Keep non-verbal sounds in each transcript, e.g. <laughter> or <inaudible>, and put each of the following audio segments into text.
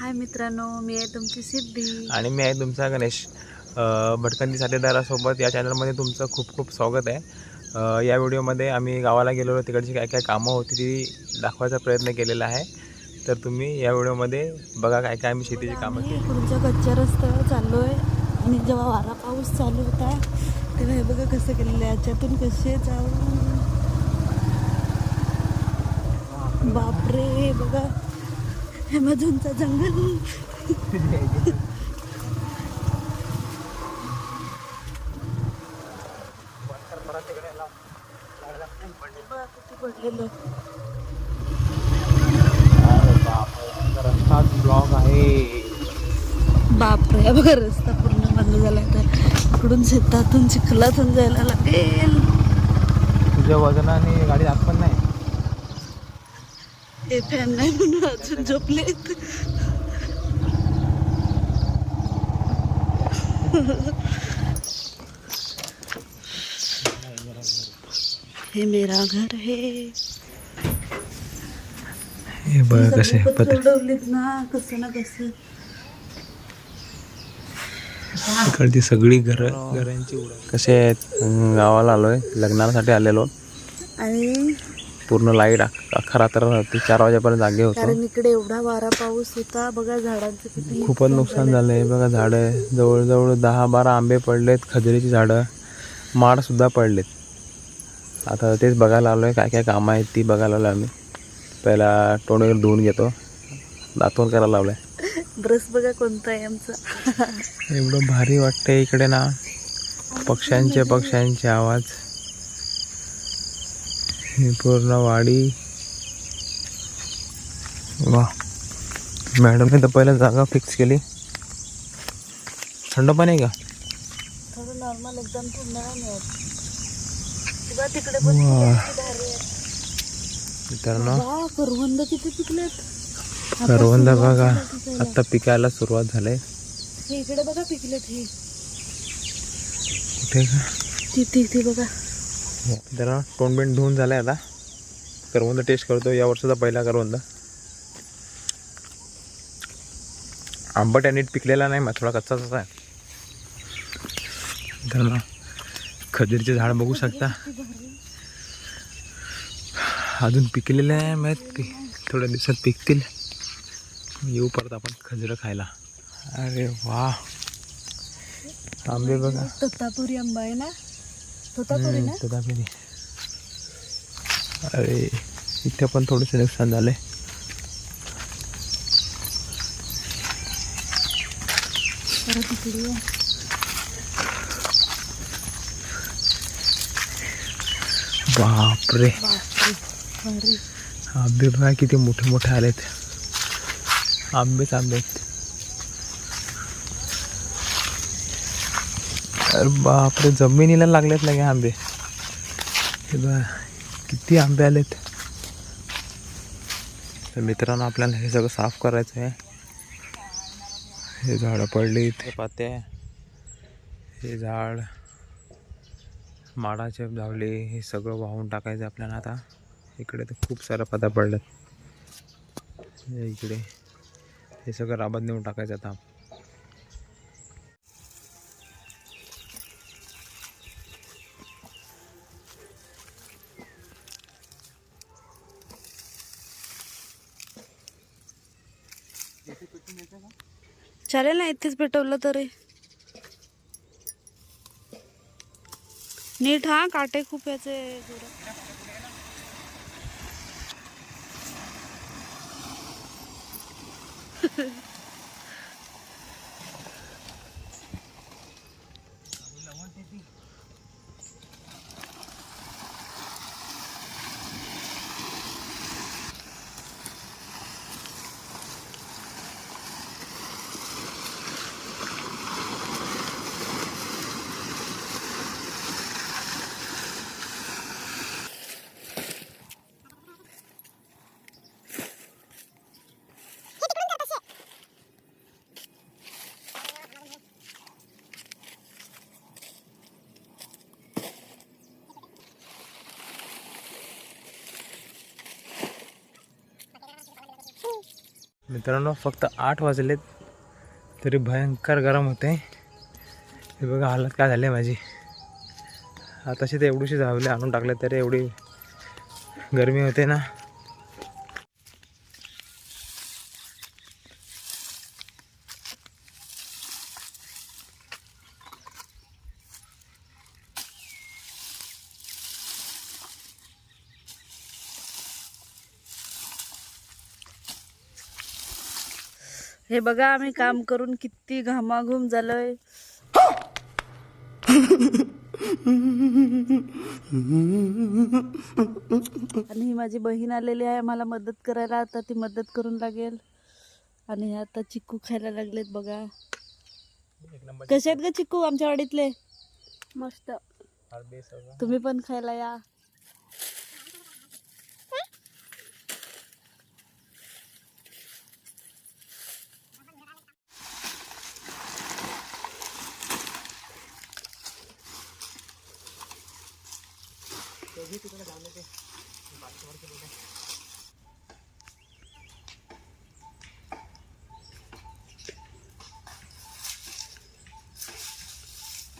हाय मित्रांनो मी आहे तुमची सिद्धी. आणि मी आहे तुमचा गणेश. अ, भटकंती साथीदारासोबत या चॅनलमध्ये तुमचं खूप खूप स्वागत आहे. या व्हिडिओमध्ये आम्ही गावाला गेलेलो. तिकडची काय काय कामं होती ती दाखवायचा प्रयत्न केलेला आहे. तर तुम्ही या व्हिडिओमध्ये बघा काय काय आम्ही शेतीची कामं केली. पुढच्या कच्च्या रस्त्यावर चाललो आहे आणि जेव्हा वारा पाऊस चालू होता तेव्हा हे बघा कसं केलेलं आहे. याच्यातून कसे जाऊ? बापरे बघा. ॲमेझॉनचा जंगल. रस्ता आहे बापरे बघा रस्ता पूर्ण बंद झाला तर. इकडून शेतातून चिखलातून जायला लागेल. तुझ्या वजनाने गाडी दाखवत नाही. हे फॅन नाही म्हणून अजून झोपलेत. हे मेरा घर है. हे बघ कसे सोडवलीत ना कसं ना कसं. इकडची सगळी घर घरांची कसे आहेत? गावाला आलोय. लग्नासाठी आलेलो. आणि पूर्ण लाइट अकरा रात्र होती चार वाजेपर्यंत जागे होतो. इकडे एवढा वारा पाऊस होता बघा झाडांचं किती खूपच नुकसान झालंय. बघा झाडं जवळजवळ दहा बारा आंबे पडलेत खजरीची झाडं माड सुद्धा पडलेत. आता तेच बघायला आलोय काय काय कामं आहेत ती बघायला आलो आम्ही. पहिला तोंड वगैरे धुवून घेतो. दातवण करायला लावलाय ब्रश बघा कोणता आहे आमचा. एवढं भारी वाटतंय इकडे ना. पक्ष्यांचे पक्ष्यांचे आवाज. ही पूर्ण वाडी. वा मॅडमने तर पहिलं जागा फिक्स केली. थंड पण आहे का? थोडं नॉर्मल एकदम थंड नाही मिळत किंवा तिकडे. मित्रांनो. करवंद किती पिकलेत करवंद बघा. आता पिकायला सुरुवात झाली हे इकडे बघा पिकलेत हे. कुठे का? तिथे बघा. जरा तोंड बिंड धुवून आहे आता. करवंद टेस्ट करतो या वर्षाचा पहिला करवंद. आंबट आणि पिकलेला नाही मग थोडा कच्चाच आहे. मित्रांनो खजूरचे झाड बघू शकता. अजून पिकलेले आहे माहीत थोड्या दिवसात पिकतील. येऊ परत आपण खजूर खायला. अरे वा. आंबे बघा. आंबा आहे ना? तोतापुरी ना तथापि अरे इथे पण थोडंसं नुकसान झालंय. ये. बापरे. आंबे बघा किती मोठे मोठे आलेत. आंबेच आंबे आहेत अरे बापरे जमिनीला लागलेत लगे आंबे. हे बा किती आंबे आलेत. तर मित्रांनो आपल्याला हे सगळं साफ करायचं आहे हे झाडं पडली इथे. पाते. हे झाड. माडाचे धावले हे सगळं वाहून टाकायचं आपल्याला आता. इकडे तर खूप साऱ्या पदा पडल्यात इकडे. हे सगळं राबात नेऊन टाकायचं आता चालेल ना इथेच पेटवलं तरी. नीट हा काटे खूप याचे गुरं <laughs> मित्रांनो फक्त आठ वाजलेत तरी भयंकर गरम होते हे बघा हालत काय झाली माझी. आताशी ते एवढीशी झावले आणून टाकले तरी एवढी गरमी होते ना. हे बघा आम्ही काम करून किती घामाघूम झालोय. आणि ही माझी बहीण आलेली आहे मला मदत करायला. आता ती मदत करून लागेल. आणि हे आता चिक्कू खायला लागलेत बघा. कसे आहेत ग चिक्कू आमच्या वाडीतले? मस्त. तुम्ही पण खायला या.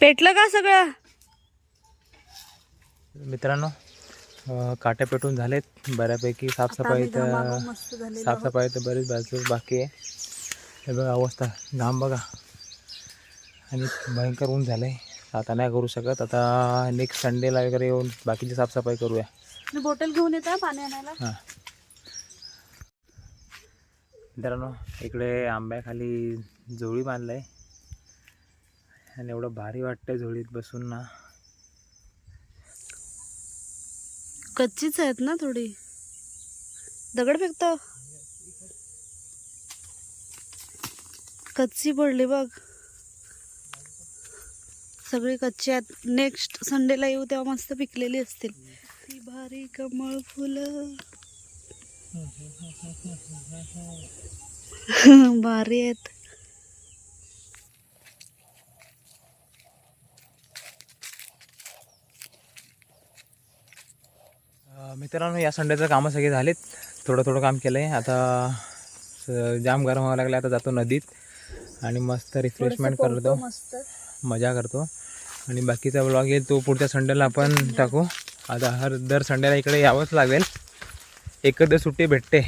पेटलं का सगळं? मित्रांनो अं, काटे पेटून झालेत. बऱ्यापैकी साफसफाई तर. साफसफाई तर बरीच बाजू बाकी आहे. हे बघा अवस्था. घाम बघा. आणि भयंकर ऊन झालं आहे आता नाही करू शकत. आता नेक्स्ट संडेला वगैरे येऊन बाकीची साफसफाई करूया. मी बॉटल घेऊन येत पाणी आणायला? हां. मित्रांनो इकडे आंब्याखाली झोळी बांधलं आहे आणि एवढं भारी वाटतंय झोळीत बसून ना. कच्चीच आहेत ना थोडी. दगड फेकतो. कच्ची पडली बघ. सगळी कच्ची आहेत. नेक्स्ट संडेला येऊ तेव्हा मस्त पिकलेली असतील. ती भारी कमळ फुलं. <laughs> भारी आहेत. मित्रांनो या संडेचं कामं सगळे झालेत. थोडं थोडं काम केलं आहे आता जाम गरम व्हावं लागलं आता जातो नदीत. आणि मस्त रिफ्रेशमेंट करतो. मस्त. मजा करतो. आणि बाकीचा ब्लॉग येईल तो पुढच्या संडेला आपण टाकू. आता हर दर संडेला इकडे यावंच लागेल. एकच सुट्टी भेटते.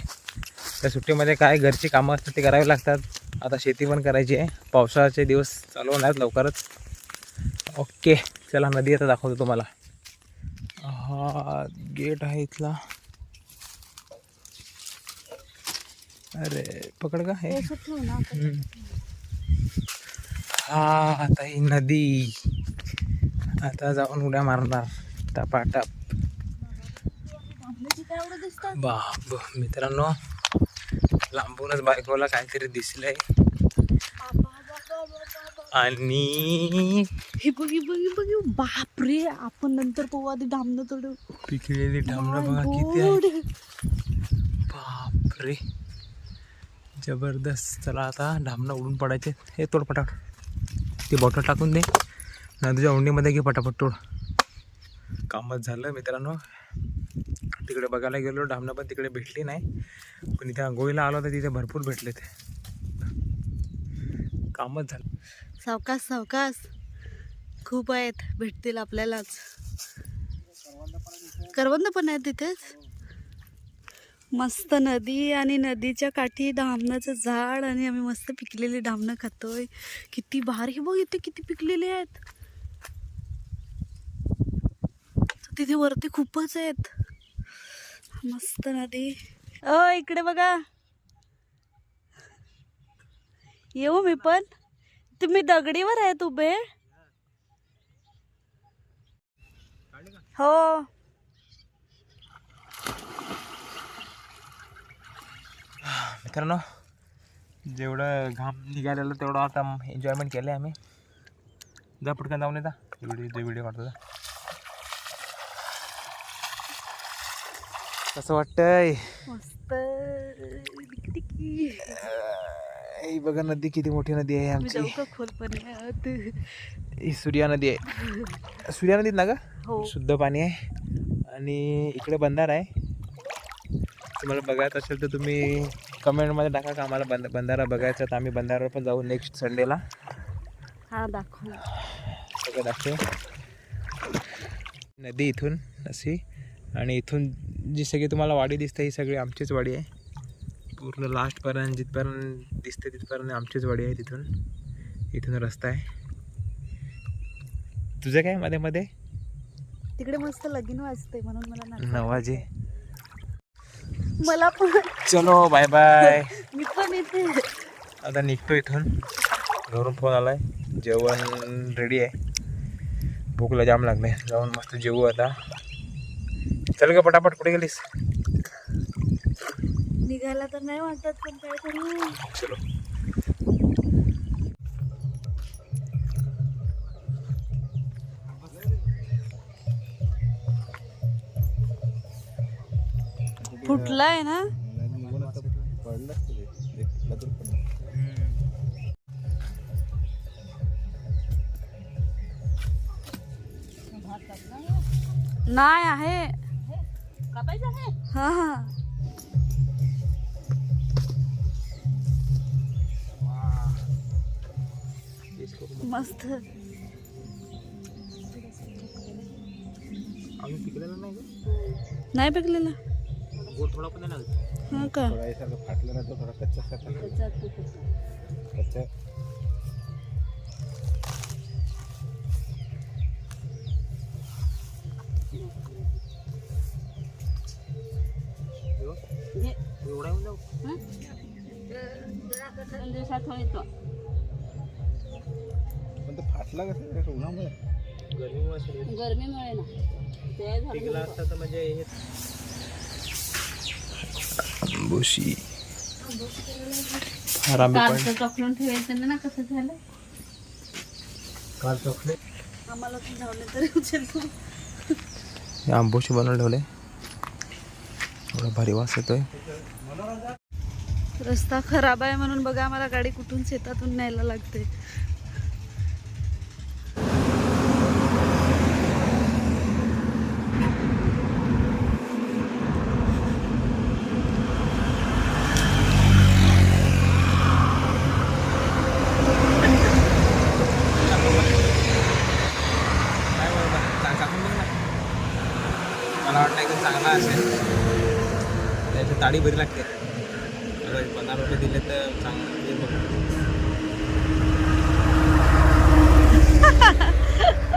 त्या सुट्टीमध्ये काय घरची कामं असतात ते करावी लागतात. आता शेती पण करायची आहे. पावसाळ्याचे दिवस चालू होणार लवकरच. ओके चला नदी आता दाखवतो तुम्हाला. हा गेट आहे इथला. अरे पकड का? हे. हा आता ही नदी. आता जाऊन उड्या मारणार. टपाटप. बाप मित्रांनो लांबूनच बायकोला काहीतरी दिसलंय. आणि हे बघ बघ बघ बापरे आपण नंतर पाहू आधी डामणं तोडू पिकलेली ढामणं बघा किती आहे. बापरे जबरदस्त. चला आता ढामणं उडून पडायचे. हे तोड पटापट ती बॉटल टाकून दे. नदीच्या उंडीमध्ये घे पटापट तोड. कामच झालं मित्रांनो. तिकडे बघायला गेलो ढामणं पण तिकडे भेटली नाही. पण इथे आंघोळीला आलो तर तिथे भरपूर भेटले ते कामच झालं. सावकाश सावकाश. खूप आहेत भेटतील आपल्यालाच. करवंद पण आहेत तिथेच. मस्त नदी आणि नदीच्या काठी धामणाचं झाड आणि आम्ही मस्त पिकलेली धामणं खातोय. किती भारी बघ इथे किती पिकलेले आहेत. तिथे वरती खूपच आहेत. मस्त नदी. अ इकडे बघा. येऊ मी पण. तुम्ही दगडीवर आहेत उभे. हो. मित्रांनो जेवढं घाम निघालेलं तेवढं आता एन्जॉयमेंट केलं आहे आम्ही. जा पटकन जाऊन येता व्हिडिओ जे व्हिडिओ काढतो कसं वाटतंय? मस्त. ही बघा नदी किती मोठी नदी आहे आमची. ही सूर्या नदी आहे. सूर्या नदीत ना ग? हो. शुद्ध पाणी आहे. आणि इकडे बंधार आहे. तुम्हाला बघायचं असेल तर तुम्ही कमेंटमध्ये टाका का आम्हाला बंद बंधारा बघायचा तर आम्ही बंधारावर पण जाऊ नेक्स्ट संडेला हा दाखव सगळं दाखते नदी इथून अशी आणि इथून जी सगळी तुम्हाला वाडी दिसते ही सगळी आमचीच वाडी आहे. पूर्ण लास्टपर्यंत जिथपर्यंत दिसते तिथपर्यंत आमचीच वाडी आहे तिथून. इथून रस्ता आहे. तुझं काय मध्ये मध्ये? तिकडे मस्त लगीन वाजते म्हणून मला नवाजे. मला पण चलो बाय बाय <laughs> मी पण येते आता निघतो इथून. घरून फोन आलाय. जेवण रेडी आहे. भूकला जाम लागले जाऊन मस्त जेवू आता. चल ग पटापट कुठे गेलीस? निघायला तर नाही वाटत पण काय करू? चलो. फुटलाय ना? नाही आहे. हा? हा मस्त। नाही नाही पिकलेला गोड थोडा पण नाही लागत हा का फाटलं राहतो थोडा कच्चा। कच्चा। येऊन जाऊ पण ते फाटला कसं उन्हामुळे? गरमीमुळे असेल. गरमीमुळे ना पिकला असता तर म्हणजे हे आंबोशी. फार आंबे पण. चॉकलेट ठेवायचं ना कसं झालं? काल चॉकलेट आम्हाला तरी उचल तू. हे आंबोशी बनवून ठेवले. एवढा भारी वास येतोय. रस्ता खराब आहे म्हणून बघा आम्हाला गाडी कुठून शेतातून न्यायला लागते. मला वाटतं एकदम चांगला असेल. त्याची ताडी बरी लागते. दिले तर चांगलं म्हणजे <laughs>